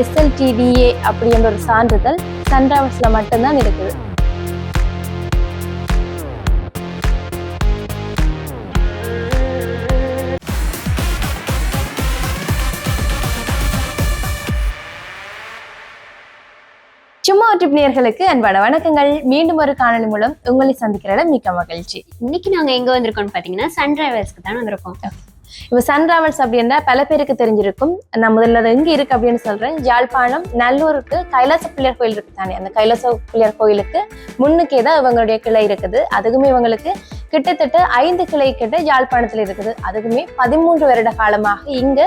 எஸ்எல்டிடிஏ அப்படின்ற ஒரு சான்றிதழ் சன் டிராவல்ஸில் மட்டும்தான் இருக்குது. சும்மா ட்ரிப் நேயர்களுக்கு அன்பான வணக்கங்கள். மீண்டும் ஒரு காணொளி மூலம் உங்களை சந்திக்கிறத மிக்க மகிழ்ச்சி. இன்னைக்கு நாங்க எங்க வந்திருக்கோம்னு பாத்தீங்கன்னா சன் டிரைவர்ஸ்க்கு தான் வந்திருக்கோம். இப்போ சன் டிராவல்ஸ் அப்படின்னா பல பேருக்கு தெரிஞ்சிருக்கும். நான் முதல்ல அது எங்கே இருக்கு அப்படின்னு சொல்றேன். ஜாழ்ப்பாணம் நல்லூருக்கு கைலாச பிள்ளையார் கோயில் இருக்கு தானே. அந்த கைலாச பிள்ளையார் கோயிலுக்கு முன்னுக்கே தான் இவங்களுடைய கிளை இருக்குது. அதுக்குமே இவங்களுக்கு கிட்டத்தட்ட ஐந்து கிளை கிட்ட யாழ்ப்பாணத்தில் இருக்குது. அதுக்குமே பதிமூன்று வருட காலமாக இங்கு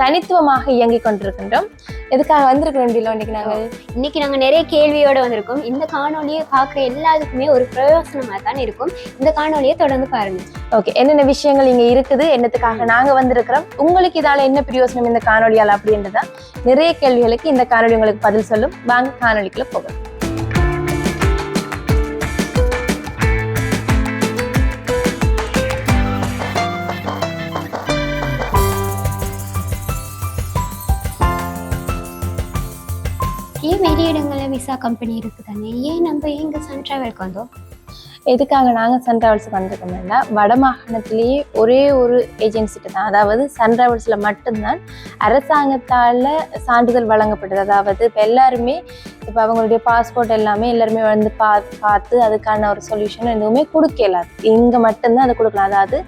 தனித்துவமாக இயங்கிக் கொண்டிருக்கின்றோம். எதுக்காக வந்திருக்கிறோம் டிலோ இன்னைக்கு நாங்கள் இன்னைக்கு நாங்க நிறைய கேள்வியோட வந்திருக்கோம். இந்த காணொலியை பார்க்குற எல்லாத்துக்குமே ஒரு பிரயோசனமா தான் இருக்கும். இந்த காணொலியை தொடர்ந்து பாருங்க. ஓகே என்னென்ன விஷயங்கள் இங்க இருக்குது? என்னத்துக்காக நாங்க வந்திருக்கிறோம்? உங்களுக்கு இதால என்ன பிரயோசனம் இந்த காணொலியால் அப்படின்றதா? நிறைய கேள்விகளுக்கு இந்த காணொலி உங்களுக்கு பதில் சொல்லும். வாங்க காணொலிக்குள்ள போகலாம். ஏன் வெளி இடங்களில் விசா கம்பெனி இருக்குது தானே ஏன் நம்ம எங்க சன் டிராவலுக்கு வந்தோம்? எதுக்காக நாங்கள் சன் டிராவல்ஸுக்கு வந்திருக்கோம்னா வடமாகாணத்திலேயே ஒரே ஒரு ஏஜென்சிட்டு தான். அதாவது சன் டிராவல்ஸில் மட்டும்தான் அரசாங்கத்தால் சான்றிதழ் வழங்கப்பட்டது. அதாவது இப்போ எல்லாருமே இப்போ அவங்களுடைய பாஸ்போர்ட் எல்லாமே எல்லாருமே வந்து பா பார்த்து அதுக்கான ஒரு சொல்யூஷன் எதுவுமே கொடுக்கல. இங்கே மட்டும்தான் அதை கொடுக்கலாம். அதாவது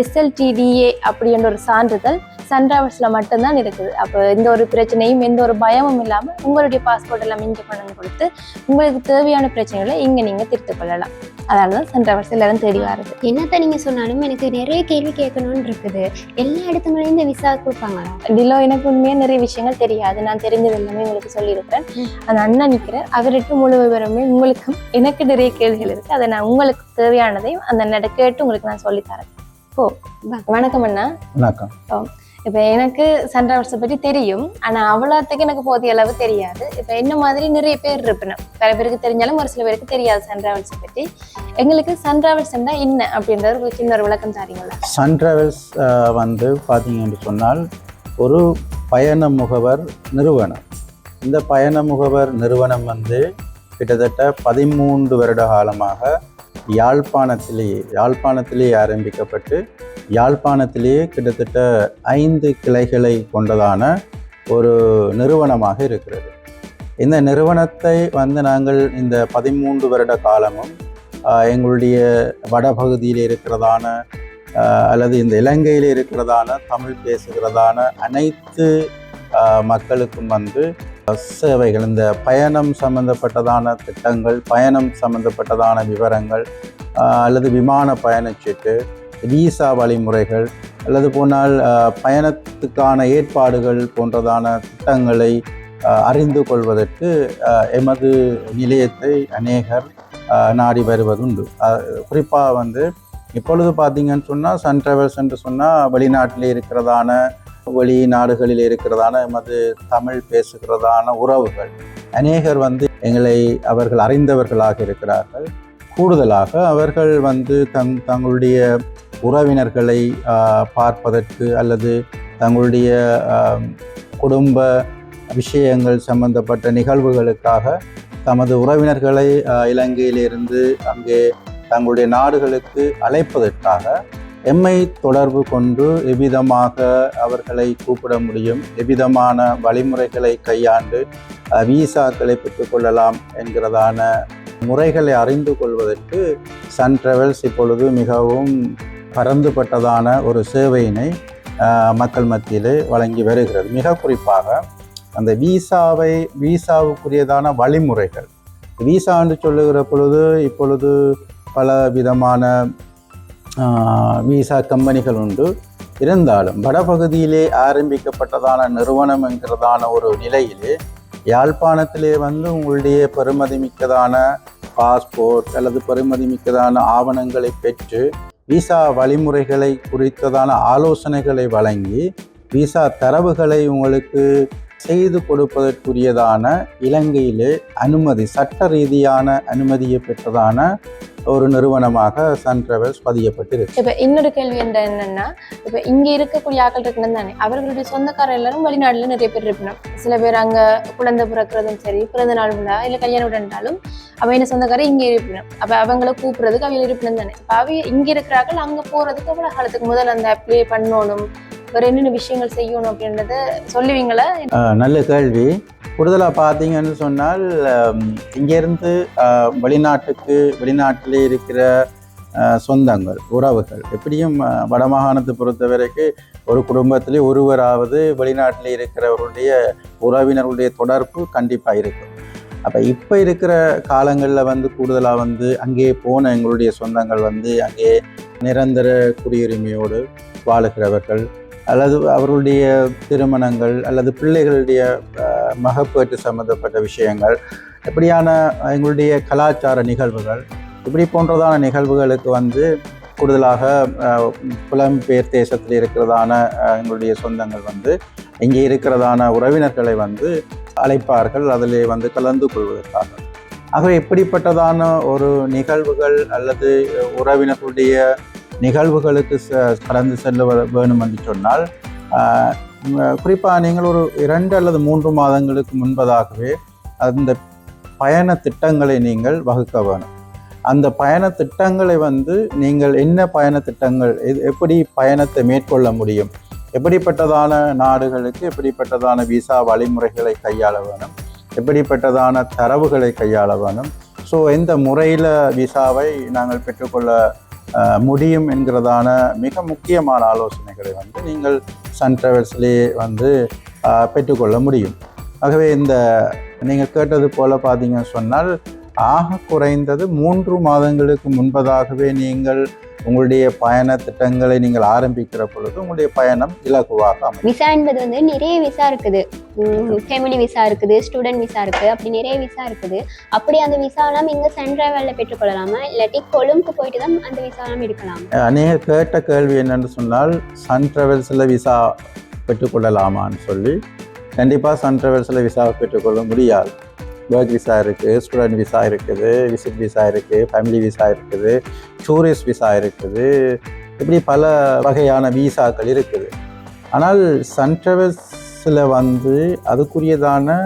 எஸ்எல்டிடிஏ அப்படின்ற ஒரு சான்றிதழ் சன் டிராவல்ஸில் மட்டும்தான் இருக்குது. அப்போ எந்த ஒரு பிரச்சனையும் எந்த ஒரு பயமும் இல்லாமல் உங்களுடைய பாஸ்போர்ட் எல்லாம் இங்கே கொண்டு வந்து கொடுத்து உங்களுக்கு தேவையான பிரச்சனைகளை இங்கே நீங்கள் தீர்த்து கொள்ளலாம். அதனால தான் சன் டிராவல்ஸ் எல்லாரும் தேடி வருது என்னத்த நீங்க சொன்னாலும் எனக்கு நிறைய கேள்வி கேட்கணும்னு இருக்குது. எல்லா இடத்துங்களையும் இந்த விசா கொடுப்பாங்களா? டிலோ எனக்கு உண்மையாக நிறைய விஷயங்கள் தெரியாது. நான் தெரிஞ்சது எல்லாமே உங்களுக்கு சொல்லியிருக்கிறேன். அந்த அண்ணா நிற்கிறேன் அவர்கிட்ட முழு விவரமே உங்களுக்கும் எனக்கு நிறைய கேள்விகள் இருக்கு. அதை நான் உங்களுக்கு தேவையானதையும் அந்த அண்ணாட்ட கேட்டு உங்களுக்கு நான் சொல்லித்தரேன் ஓ. வணக்கம் அண்ணா. வணக்கம். இப்போ எனக்கு சன் வருஷம் பற்றி தெரியும். ஆனால் அவ்வளோத்துக்கு எனக்கு போதிய அளவு தெரியாது. இப்போ என்ன மாதிரி நிறைய பேர் இருப்பினோம். பல பேருக்கு தெரிஞ்சாலும் ஒரு சில பேருக்கு தெரியாது சன் டிராவல்ஸை பற்றி. எங்களுக்கு சன் டிராவல்ஸ் என்ன அப்படின்ற ஒரு சின்ன ஒரு விளக்கம் தாரீங்களா? சன் டிராவல்ஸ் பார்த்தீங்க வந்து பார்த்தீங்கன்னு சொன்னால் ஒரு பயண முகவர் நிறுவனம். இந்த பயண முகவர் நிறுவனம் வந்து கிட்டத்தட்ட பதிமூன்று வருட காலமாக யாழ்ப்பாணத்திலேயே யாழ்ப்பாணத்திலேயே ஆரம்பிக்கப்பட்டு யாழ்ப்பாணத்திலேயே கிட்டத்தட்ட ஐந்து கிளைகளை கொண்டதான ஒரு நிறுவனமாக இருக்கிறது. இந்த நிறுவனத்தை வந்து நாங்கள் இந்த பதிமூன்று வருட காலமும் எங்களுடைய வடபகுதியில் இருக்கிறதான அல்லது இந்த இலங்கையில் இருக்கிறதான தமிழ் பேசுகிறதான அனைத்து மக்களுக்கும் வந்து சேவைகள் இந்த பயணம் சம்பந்தப்பட்டதான திட்டங்கள் பயணம் சம்பந்தப்பட்டதான விவரங்கள் அல்லது விமான பயணச்சீட்டு விசா வழிமுறைகள் அல்லது போனால் பயணத்துக்கான ஏற்பாடுகள் போன்றதான திட்டங்களை அறிந்து கொள்வதற்கு எமது நிலையத்தை அநேகர் நாடி வருவதுண்டு. குறிப்பாக வந்து இப்பொழுது பார்த்தீங்கன்னு சொன்னால் சன் ட்ராவல்ஸ் என்று சொன்னால் வெளிநாட்டில் இருக்கிறதான வெளிநாடுகளில் இருக்கிறதான எமது தமிழ் பேசுகிறதான உறவுகள். அநேகர் வந்து எங்களை அவர்கள் அறிந்தவர்களாக இருக்கிறார்கள். கூடுதலாக அவர்கள் வந்து தங் தங்களுடைய உறவினர்களை பார்ப்பதற்கு அல்லது தங்களுடைய குடும்ப விஷயங்கள் சம்பந்தப்பட்ட நிகழ்வுகளுக்காக தமது உறவினர்களை இலங்கையிலிருந்து அங்கே தங்களுடைய நாடுகளுக்கு அழைப்பதற்காக எம்மை தொடர்பு கொண்டு எவ்விதமாக அவர்களை கூப்பிட முடியும்? எவ்விதமான வழிமுறைகளை கையாண்டு விசாக்களை பெற்றுக்கொள்ளலாம் என்கிறதான முறைகளை அறிந்து கொள்வதற்கு சன் டிராவல்ஸ் இப்பொழுது மிகவும் பரந்துபட்டதான ஒரு சேவையினை மக்கள் மத்தியிலே வழங்கி வருகிறது. மிக குறிப்பாக அந்த விசாவை விசாவுக்குரியதான வழிமுறைகள். விசா என்று சொல்லுகிற பொழுது இப்பொழுது பல விதமான விசா கம்பெனிகள் உண்டு. இருந்தாலும் வடபகுதியிலே ஆரம்பிக்கப்பட்டதான நிறுவனம் என்கிறதான ஒரு நிலையிலே யாழ்ப்பாணத்திலே வந்து உங்களுடைய பெருமதி மிக்கதான பாஸ்போர்ட் அல்லது பெருமதி மிக்கதான ஆவணங்களை பெற்று விசா வழிமுறைகளை குறித்ததான ஆலோசனைகளை வழங்கி விசா தரவுகளை உங்களுக்கு செய்து கொடுப்பதற்குரியதான இலங்கையிலே அனுமதி சட்ட ரீதியான அனுமதியை பெற்றதான ஒரு நிறுவனமாக சன் டிராவல்ஸ் பதியப்பட்டிருக்கு. இப்போ இன்னொரு கேள்வி என்ற என்னன்னா இப்போ இங்கே இருக்கக்கூடிய ஆக்கள் இருக்கணும் தானே? அவர்களுடைய சொந்தக்காரர் எல்லாரும் வெளிநாட்டில் நிறைய பேர் இருக்கணும். சில பேர் அங்கே குழந்தை பிறக்கிறதும் சரி பிறந்த நாள் விழா இல்லை கல்யாணம் விழாண்டாலும் அவ என்ன சொந்தக்காரர் இங்கே இருப்பினும். அப்போ அவங்கள கூப்பிடுறதுக்கு அவங்க இருப்பினும் தானே. இப்போ அவ இங்கே இருக்கிறார்கள் அங்கே போகிறதுக்கு அவ்வளோ காலத்துக்கு முதல்ல அந்த அப்ளை பண்ணணும் வேறு என்னென்ன விஷயங்கள் செய்யணும் அப்படின்றத சொல்லுவீங்களா? நல்ல கேள்வி. கூடுதலாக பார்த்தீங்கன்னு சொன்னால் இங்கேருந்து வெளிநாட்டுக்கு வெளிநாட்டிலே இருக்கிற சொந்தங்கள் உறவுகள். எப்படியும் வடமாகாணத்தை பொறுத்த வரைக்கும் ஒரு குடும்பத்திலே ஒருவராவது வெளிநாட்டில் இருக்கிறவருடைய உறவினர்களுடைய தொடர்பு கண்டிப்பாக இருக்கும். அப்போ இப்போ இருக்கிற காலங்களில் வந்து கூடுதலாக வந்து அங்கேயே போன எங்களுடைய சொந்தங்கள் வந்து அங்கே நிரந்தர குடியுரிமையோடு வாழுகிறவர்கள் அல்லது அவர்களுடைய திருமணங்கள் அல்லது பிள்ளைகளுடைய அஹ், மகப்பேற்று சம்பந்தப்பட்ட விஷயங்கள் இப்படியான எங்களுடைய கலாச்சார நிகழ்வுகள் இப்படி போன்றதான நிகழ்வுகளுக்கு வந்து கூடுதலாக புலம்பெயர் தேசத்தில் இருக்கிறதான எங்களுடைய சொந்தங்கள் வந்து இங்கே இருக்கிறதான உறவினர்களை வந்து அழைப்பார்கள் அதிலே வந்து கலந்து கொள்வதற்காக. ஆகவே இப்படிப்பட்டதான ஒரு நிகழ்வுகள் அல்லது உறவினர்களுடைய நிகழ்வுகளுக்கு கடந்து செல்ல வேணும் என்று சொன்னால் குறிப்பாக நீங்கள் ஒரு இரண்டு அல்லது மூன்று மாதங்களுக்கு முன்பதாகவே அந்த பயண திட்டங்களை நீங்கள் வகுக்க வேணும். அந்த பயண திட்டங்களை வந்து நீங்கள் என்ன பயண திட்டங்கள் எப்படி பயணத்தை மேற்கொள்ள முடியும்? எப்படிப்பட்டதான நாடுகளுக்கு எப்படிப்பட்டதான விசா வழிமுறைகளை கையாள வேணும் எப்படிப்பட்டதான தரவுகளை கையாள வேணும். ஸோ எந்த முறையில் விசாவை நாங்கள் பெற்றுக்கொள்ள முடியும் என்கிறதான மிக முக்கியமான ஆலோசனைகளை வந்து நீங்கள் சன் டிராவல்ஸ்லேயே வந்து பெற்றுக்கொள்ள முடியும். ஆகவே இந்த நீங்கள் கேட்டது போல் பார்த்தீங்கன்னு சொன்னால் ஆக குறைந்தது மூன்று மாதங்களுக்கு முன்பதாகவே நீங்கள் உங்களுடைய பயண திட்டங்களை நீங்கள் ஆரம்பிக்கிற பொழுது உங்களுடைய பயணம் இலகுவாக விசா என்பது வந்து நிறைய விசா இருக்குது. ஃபேமிலி விசா இருக்குது ஸ்டூடெண்ட் விசா இருக்குது அப்படி நிறைய விசா இருக்குது. அப்படி அந்த விசாலாம் இங்கே சென்ட்ராவலில் பெற்றுக்கொள்ளலாமா? இல்லாட்டி கொழும்புக்கு போயிட்டு தான் அந்த விசாலாம் எடுக்கலாம்? அநேக கேட்ட கேள்வி என்னன்னு சொன்னால் சன் டிராவல்ஸில் விசா பெற்றுக்கொள்ளலாமான்னு சொல்லி கண்டிப்பாக சன் டிராவல்ஸில் விசாவை பெற்றுக்கொள்ள முடியாது. ஒர்க் விசா இருக்குது ஸ்டூடெண்ட் விசா இருக்குது விசிட் விசா இருக்குது ஃபேமிலி விசா இருக்குது டூரிஸ்ட் விசா இருக்குது. இப்படி பல வகையான விசாக்கள் இருக்குது. ஆனால் சன் டிராவல்ஸில் வந்து அதுக்குரியதான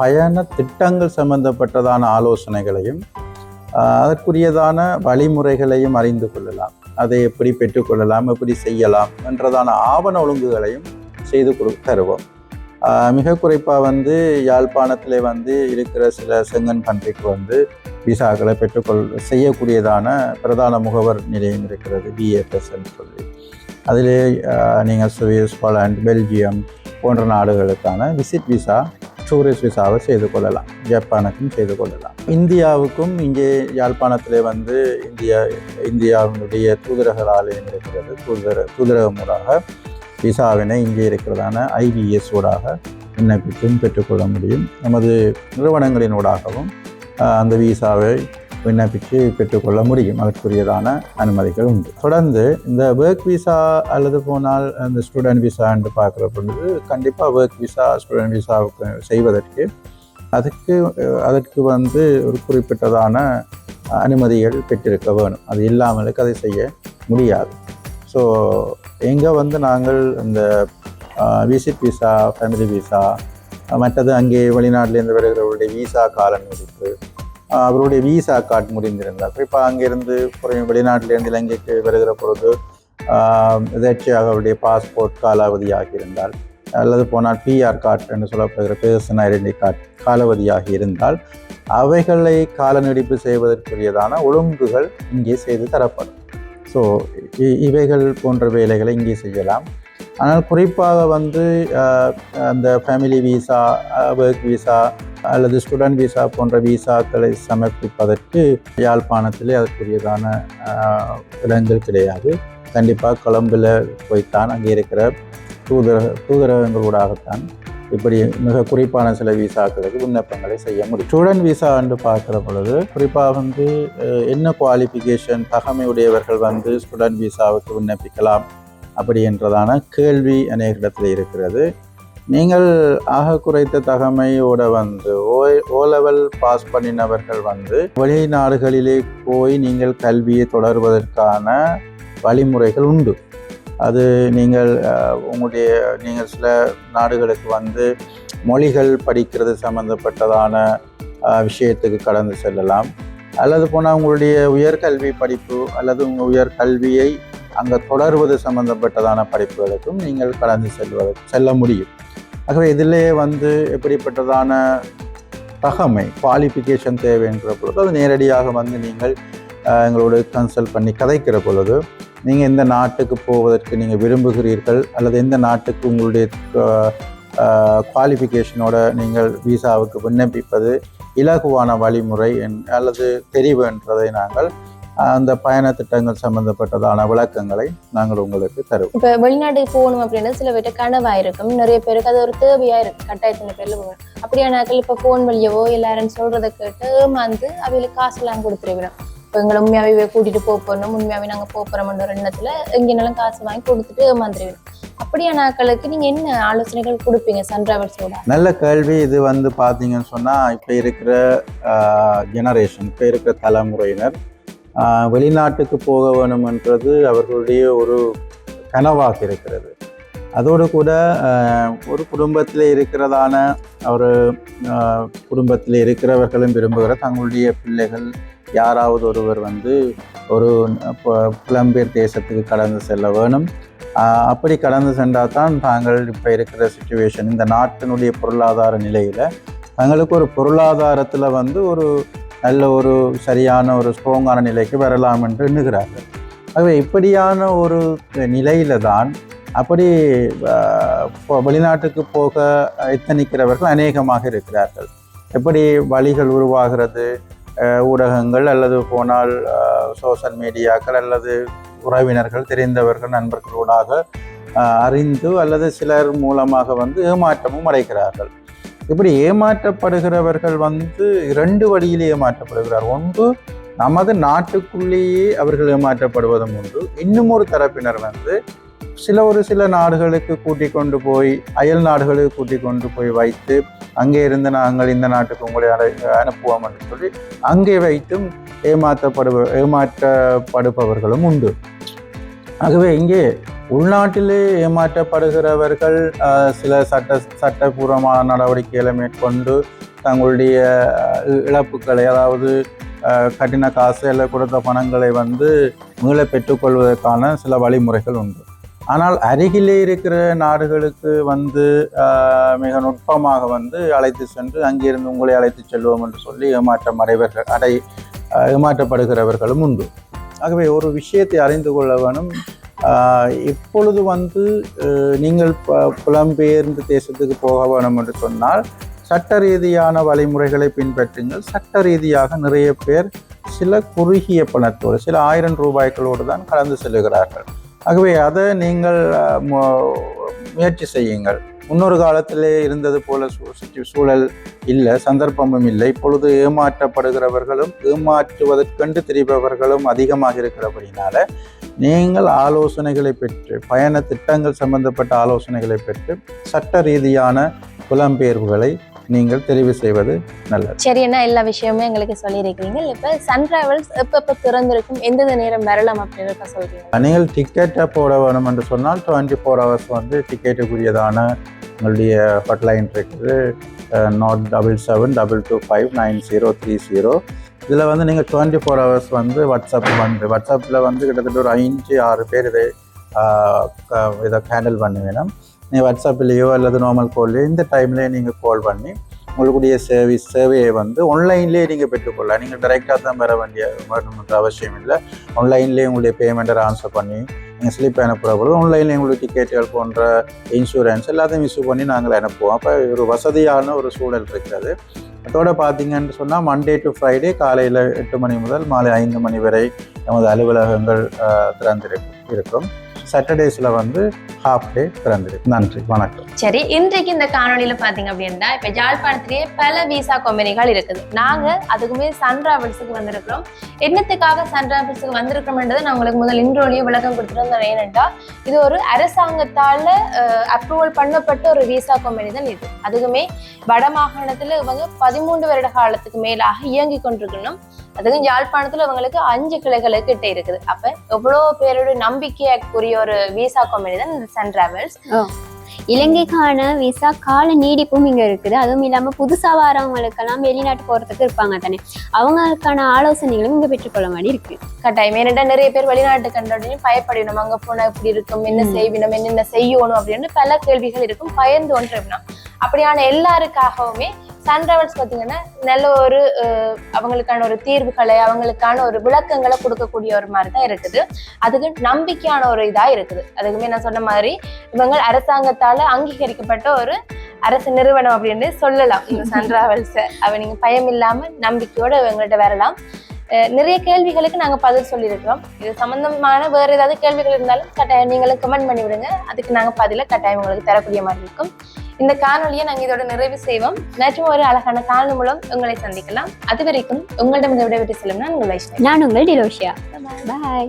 பயண திட்டங்கள் சம்பந்தப்பட்டதான ஆலோசனைகளையும் அதற்குரியதான வழிமுறைகளையும் அறிந்து கொள்ளலாம். அதை எப்படி பெற்றுக்கொள்ளலாம் எப்படி செய்யலாம் என்றதான ஆவண ஒழுங்குகளையும் செய்து கொடு தருவோம். மிக குறிப்பாக வந்து யாழ்ப்பாணத்தில் வந்து இருக்கிற சில செங்கன் கண்ட்ரிக்கு வந்து விசாக்களை பெற்றுக்கொள் செய்யக்கூடியதான பிரதான முகவர் நிலையம் இருக்கிறது பிஎஃப்எஸ்ன்னு சொல்லி. அதிலே நீங்கள் சுவிஸ் போலாந்து பெல்ஜியம் போன்ற நாடுகளுக்கான விசிட் விசா டூரிஸ்ட் விசாவை செய்து கொள்ளலாம். ஜப்பானுக்கும் செய்து கொள்ளலாம். இந்தியாவுக்கும் இங்கே யாழ்ப்பாணத்தில் வந்து இந்தியா இந்தியாவினுடைய தூதரக ஆலயம் இருக்கிறது தூதர தூதரகம் ஊடாக. விசாவினை இங்கே இருக்கிறதான ஐவிஎஸ் ஊடாக விண்ணப்பித்தும் பெற்றுக்கொள்ள முடியும். நமது நிறுவனங்களின் ஊடாகவும் அந்த விசாவை விண்ணப்பித்து பெற்றுக்கொள்ள முடியும். அதற்குரியதான அனுமதிகள் உண்டு. தொடர்ந்து இந்த ஒர்க் விசா அல்லது போனால் அந்த ஸ்டூடெண்ட் விசா என்று பார்க்குற பொழுது கண்டிப்பாக ஒர்க் விசா ஸ்டூடெண்ட் விசாவுக்கு செய்வதற்கு அதுக்கு அதற்கு வந்து ஒரு குறிப்பிட்டதான அனுமதிகள் பெற்றிருக்க வேணும். அது இல்லாமலுக்கு அதை செய்ய முடியாது. ஸோ எங்கே வந்து நாங்கள் இந்த விசிட் விசா ஃபேமிலி விசா மற்றது அங்கே வெளிநாட்டிலேருந்து வருகிறவருடைய விசா கால நீடிப்பு அவருடைய விசா கார்டு முடிந்திருந்தார். குறிப்பாக அங்கேருந்து வெளிநாட்டிலேருந்து இலங்கைக்கு வருகிற பொழுது ஆஹ் அவருடைய பாஸ்போர்ட் காலாவதியாகி இருந்தால் அல்லது போனால் பிஆர் கார்டு என்று சொல்லப்படுகிற பேர்சன் ஐடென்டி கார்டு காலாவதியாக இருந்தால் அவைகளை கால நீடிப்பு செய்வதற்குரியதான ஒழுங்குகள் இங்கே செய்து தரப்படும். ஸோ இவைகள் போன்ற வேலைகளை இங்கே செய்யலாம். ஆனால் குறிப்பாக வந்து அந்த ஃபேமிலி விசா ஒர்க் விசா அல்லது ஸ்டூடெண்ட் விசா போன்ற விசாக்களை சமர்ப்பிப்பதற்கு யாழ்ப்பாணத்திலே அதற்குரியதான இடங்கள் கிடையாது. கண்டிப்பாக கொழம்பில் போய்த்தான் அங்கே இருக்கிற தூதர தூதரகங்களூடாகத்தான் இப்படி மிக குறிப்பான சில விசாக்களுக்கு விண்ணப்பங்களை செய்ய முடியும். ஸ்டூடெண்ட் விசா என்று பார்க்குற பொழுது குறிப்பாக வந்து என்ன குவாலிஃபிகேஷன் தகமையுடையவர்கள் வந்து ஸ்டூடெண்ட் விசாவுக்கு விண்ணப்பிக்கலாம் அப்படி என்றதான கேள்வி அநேக இடத்துல இருக்கிறது. நீங்கள் ஆக குறைத்த தகமையோட வந்து ஓ ஓ லெவல் பாஸ் பண்ணினவர்கள் வந்து வெளிநாடுகளிலே போய் நீங்கள் கல்வியை தொடர்வதற்கான வழிமுறைகள் உண்டு. அது நீங்கள் உங்களுடைய நீங்கள் சில நாடுகளுக்கு வந்து மொழிகள் படிக்கிறது சம்மந்தப்பட்டதான விஷயத்துக்கு கடந்து செல்லலாம். அல்லது போனால் உங்களுடைய உயர்கல்வி படிப்பு அல்லது உங்கள் உயர்கல்வியை அங்கே தொடர்வது சம்மந்தப்பட்டதான படிப்புகளுக்கும் நீங்கள் கடந்து செல்வது செல்ல முடியும். ஆகவே இதிலே வந்து எப்படிப்பட்டதான தகமை குவாலிஃபிகேஷன் தேவைன்ற பொழுது அது நேரடியாக வந்து நீங்கள் எங்களோட எங்களோடு கன்சல்ட் பண்ணி கதைக்கிற பொழுது நீங்கள் எந்த நாட்டுக்கு போவதற்கு நீங்கள் விரும்புகிறீர்கள் அல்லது எந்த நாட்டுக்கு உங்களுடைய குவாலிஃபிகேஷனோட நீங்கள் விசாவுக்கு விண்ணப்பிப்பது இலகுவான வழிமுறை என்- அல்லது தெரிவு என்றதை நாங்கள் அந்த பயண திட்டங்கள் சம்பந்தப்பட்டதான விளக்கங்களை நாங்கள் உங்களுக்கு தருவோம். இப்போ வெளிநாட்டுக்கு போகணும் அப்படின்னா சில பேர்ட்ட கனவா இருக்கும் நிறைய பேருக்கு அது ஒரு தேவையா இருக்கு கட்டாயத்தின பேர்ல போகணும் அப்படியானாக்கள் இப்போ போன் வழியவோ எல்லாரும் சொல்றதை கேட்டு ஏமாந்து அவைகளுக்கு காசுலாம் கொடுத்துருவிடும் எங்களை உண்மையாவே கூட்டிட்டு போக போறோம். உண்மையாவே நாங்கள் போக போறோம்ன்ற ஒரு எண்ணத்துல எங்கேனாலும் காசு வாங்கி கொடுத்துட்டு ஏமாந்துருவிடும் அப்படியான ஆக்களுக்கு நீங்க என்ன ஆலோசனைகள் கொடுப்பீங்க சன் டிராவல்ஸோட? நல்ல கேள்வி. இது வந்து பார்த்தீங்கன்னு சொன்னால் இப்போ இருக்கிற ஜெனரேஷன் இப்போ இருக்கிற தலைமுறையினர் வெளிநாட்டுக்கு போக வேணுமென்றது அவர்களுடைய ஒரு கனவாக இருக்கிறது. அதோடு கூட ஒரு குடும்பத்தில் இருக்கிறதான ஒரு குடும்பத்தில் இருக்கிறவர்களும் விரும்புகிற தங்களுடைய பிள்ளைகள் யாராவது ஒருவர் வந்து ஒரு பு- புலம்பெயர் தேசத்துக்கு கடந்து செல்ல வேணும். அப்படி கடந்து சென்றால் தான் தாங்கள் இப்போ இருக்கிற சுச்சுவேஷன் இந்த நாட்டினுடைய பொருளாதார நிலையில் தங்களுக்கு ஒரு பொருளாதாரத்தில் வந்து ஒரு நல்ல ஒரு சரியான ஒரு ஸ்ட்ராங்கான நிலைக்கு வரலாம் என்று எண்ணுகிறார்கள். ஆகவே இப்படியான ஒரு நிலையில தான் அப்படி இப்போ வெளிநாட்டுக்கு போக எத்தனிக்கிறவர்கள் அநேகமாக இருக்கிறார்கள். எப்படி வழிகள் உருவாகிறது ஊடகங்கள் அல்லது போனால் சோஷியல் மீடியாக்கள் அல்லது உறவினர்கள் தெரிந்தவர்கள் நண்பர்களூடாக அறிந்து அல்லது சிலர் மூலமாக வந்து ஏமாற்றமும் அடைக்கிறார்கள் இப்படி ஏமாற்றப்படுகிறவர்கள் வந்து இரண்டு வழியில் ஏமாற்றப்படுகிறார். ஒன்று நமது நாட்டுக்குள்ளேயே அவர்கள் ஏமாற்றப்படுவதும் உண்டு. இன்னும் ஒரு தரப்பினர் வந்து சில ஒரு சில நாடுகளுக்கு கூட்டி கொண்டு போய் அயல் நாடுகளுக்கு கூட்டி கொண்டு போய் வைத்து அங்கே இருந்து நாங்கள் இந்த நாட்டுக்கு உங்களை அனுப்புவோம் என்று சொல்லி அங்கே வைத்தும் ஏமாற்றப்படுவ ஏமாற்றப்படுபவர்களும் உண்டு. ஆகவே இங்கே உள்நாட்டிலே ஏமாற்றப்படுகிறவர்கள் சில சட்ட சட்டபூர்வமான நடவடிக்கைகளை மேற்கொண்டு தங்களுடைய இ- இழப்புகளை அதாவது கடின கட்டின காசு இல்லை கொடுத்த பணங்களை வந்து மீள பெற்றுக்கொள்வதற்கான சில வழிமுறைகள் உண்டு. ஆனால் அருகிலே இருக்கிற நாடுகளுக்கு வந்து மிக நுட்பமாக வந்து அழைத்து சென்று அங்கிருந்து உங்களை அழைத்து செல்வோம் என்று சொல்லி ஏமாற்றம் அடைவர்கள் அடை ஏமாற்றப்படுகிறவர்களும் உண்டு. ஆகவே ஒரு விஷயத்தை அறிந்து கொள்ள வேணும். இப்பொழுது வந்து நீங்கள் ப- புலம்பெயர்ந்து தேசத்துக்கு போக வேணும் என்று சொன்னால் சட்ட ரீதியான வழிமுறைகளை பின்பற்றுங்கள். சட்ட ரீதியாக நிறைய பேர் சில குறுகிய பணத்தோடு சில ஆயிரம் ரூபாய்களோடு தான் கலந்து செல்கிறார்கள் ஆகவே அதை நீங்கள் முயற்சி செய்யுங்கள். முன்னொரு காலத்திலே இருந்தது போல சூ- சூழல் இல்லை சந்தர்ப்பமும் இல்லை. இப்பொழுது ஏமாற்றப்படுகிறவர்களும் ஏமாற்றுவதற்கென்று திரிபவர்களும் அதிகமாக இருக்கிறபடினால நீங்கள் ஆலோசனைகளை பெற்று பயண திட்டங்கள் சம்பந்தப்பட்ட ஆலோசனைகளை பெற்று சட்ட ரீதியான புலம்பெயர்வுகளை நீங்கள் தெரிவு செய்வது நல்லது. சரி என்ன எல்லா விஷயமுமே எங்களுக்கு சொல்லியிருக்கீங்க. இப்ப சன் டிராவல்ஸ் எப்ப எப்ப திறந்திருக்கும்? எந்தெந்த நேரம் வரலாம் அப்படின்றத சொல்றீங்க. நீங்கள் டிக்கெட்டை போட வேணும் என்று சொன்னால் டுவெண்ட்டி ஃபோர் ஹவர்ஸ் வந்து டிக்கெட்டுக்குரியதான உங்களுடைய ஹாட்லைன் இருக்குது. Nought double seven double two five nine zero three zero இதில் வந்து நீங்கள் டுவெண்ட்டி ஃபோர் ஹவர்ஸ் வந்து வாட்ஸ்அப் வந்து வாட்ஸ்அப்பில் வந்து கிட்டத்தட்ட ஒரு ஐந்து ஆறு பேர் இதை இதை ஹேண்டில் பண்ண வேணும் நீங்கள் வாட்ஸ்அப்லேயோ அல்லது நார்மல் கால்லையோ இந்த டைம்லேயே நீங்கள் கால் பண்ணி உங்களுடைய சர்வீஸ் சேவையை வந்து ஆன்லைன்லேயே நீங்கள் பெற்றுக்கொள்ளலாம். நீங்கள் டைரெக்டாக தான் பெற வேண்டிய வரணுன்ற அவசியம் இல்லை. ஆன்லைன்லேயே உங்களுடைய பேமெண்ட்டை ஆன்சர் பண்ணி நீங்கள் ஸ்லிப் அனுப்புகிற பொழுது ஆன்லைனில் உங்களுக்கு டிக்கெட்டுகள் போன்ற இன்சூரன்ஸ் எல்லாத்தையும் இஷ்யூ பண்ணி நாங்கள் அனுப்புவோம். அப்போ ஒரு வசதியான ஒரு சூழல் இருக்கிறது. அதோடு பார்த்தீங்கன்னு சொன்னால் மண்டே டு ஃப்ரைடே காலையில் எட்டு மணி முதல் மாலை ஐந்து மணி வரை நமது அலுவலகங்கள் ஆஹ், இருக்கும். சாட்டர்டேஸில் வந்து ஹாஃப் டே திறந்திருக்கு நன்றி வணக்கம். சரி இன்றைக்கு இந்த காணொலியில பாத்தீங்க அப்படின்னா இப்ப ஜாழ்ப்பாணத்திலேயே பல விசா கம்பெனிகள் இருக்குது. நாங்க அதுக்குமே சன் டிராவல்ஸுக்கு வந்திருக்கிறோம். என்னத்துக்காக சன் டிராவல்ஸுக்கு வந்திருக்கிறோம்ன்றது நான் உங்களுக்கு முதல் இன்றோலியே விளக்கம் கொடுத்துருந்தேன். ஏனென்றா இது ஒரு அரசாங்கத்தால அப்ரூவல் பண்ணப்பட்ட ஒரு விசா கம்பெனி தான் இது. அதுக்குமே வடமாகாணத்துல இவங்க பதிமூன்று வருட காலத்துக்கு மேலாக இயங்கி கொண்டிருக்கணும். அதுவும் யாழ்ப்பாணத்துல இவங்களுக்கு அஞ்சு கிளைகளுக்கு கிட்ட இருக்குது. அப்ப எவ்வளவு பேரோட நம்பிக்கைக்குரிய ஒரு விசா கம்பெனி தான் இந்த சன் டிராவல்ஸ் இலங்கைக்கான விசா கால நீடிப்பும் இங்க இருக்குது. அதுவும் இல்லாம புதுசா வரவங்களுக்கெல்லாம் வெளிநாட்டு போறதுக்கு இருப்பாங்க தானே. அவங்களுக்கான ஆலோசனைகளும் இங்க பெற்றுக்கொள்ள மாதிரி இருக்கு. கட்டாயம். ஏனென்றா நிறைய பேர் வெளிநாட்டு கண்டோடனே பயப்படணும். அங்க போனா எப்படி இருக்கும் என்ன ம். செய்வினம் என்னென்ன செய்யணும் அப்படின்னு பல கேள்விகள் இருக்கும். பயந்து ஒன்று அப்படியான எல்லாருக்காகவுமே சன் டிராவல்ஸ் பார்த்தீங்கன்னா நல்ல ஒரு அவங்களுக்கான ஒரு தீர்வுகளை அவங்களுக்கான ஒரு விளக்கங்களை கொடுக்கக்கூடிய ஒரு மாதிரி தான் இருக்குது. அதுக்கு நம்பிக்கையான ஒரு இதாக இருக்குது. அதுக்குமே நான் சொன்ன மாதிரி இவங்க அரசாங்கத்தால் அங்கீகரிக்கப்பட்ட ஒரு அரசு நிறுவனம் அப்படின்னு சொல்லலாம். இந்த சன் டிராவல்ஸை அவ நீங்கள் பயம் இல்லாமல் நம்பிக்கையோடு இவங்கள்ட்ட வரலாம். நிறைய கேள்விகளுக்கு நாங்க பதில் சொல்லியிருக்கிறோம். இது சம்பந்தமான வேற ஏதாவது கேள்விகள் இருந்தாலும் கட்டாயம் நீங்களும் கமெண்ட் பண்ணி விடுங்க. அதுக்கு நாங்க பதில கட்டாயம் உங்களுக்கு தரக்கூடிய மாதிரி இருக்கும். இந்த காணொலியை நாங்க இதோட நிறைவு செய்வோம். மற்றும் ஒரு அழகான காணொலி மூலம் உங்களை சந்திக்கலாம். அது வரைக்கும் உங்களிடம் விடைபெற்று செல்லும் நான் உங்கள் வைஷ்ணவி. நான் உங்கள் டிலோஷியா பாய்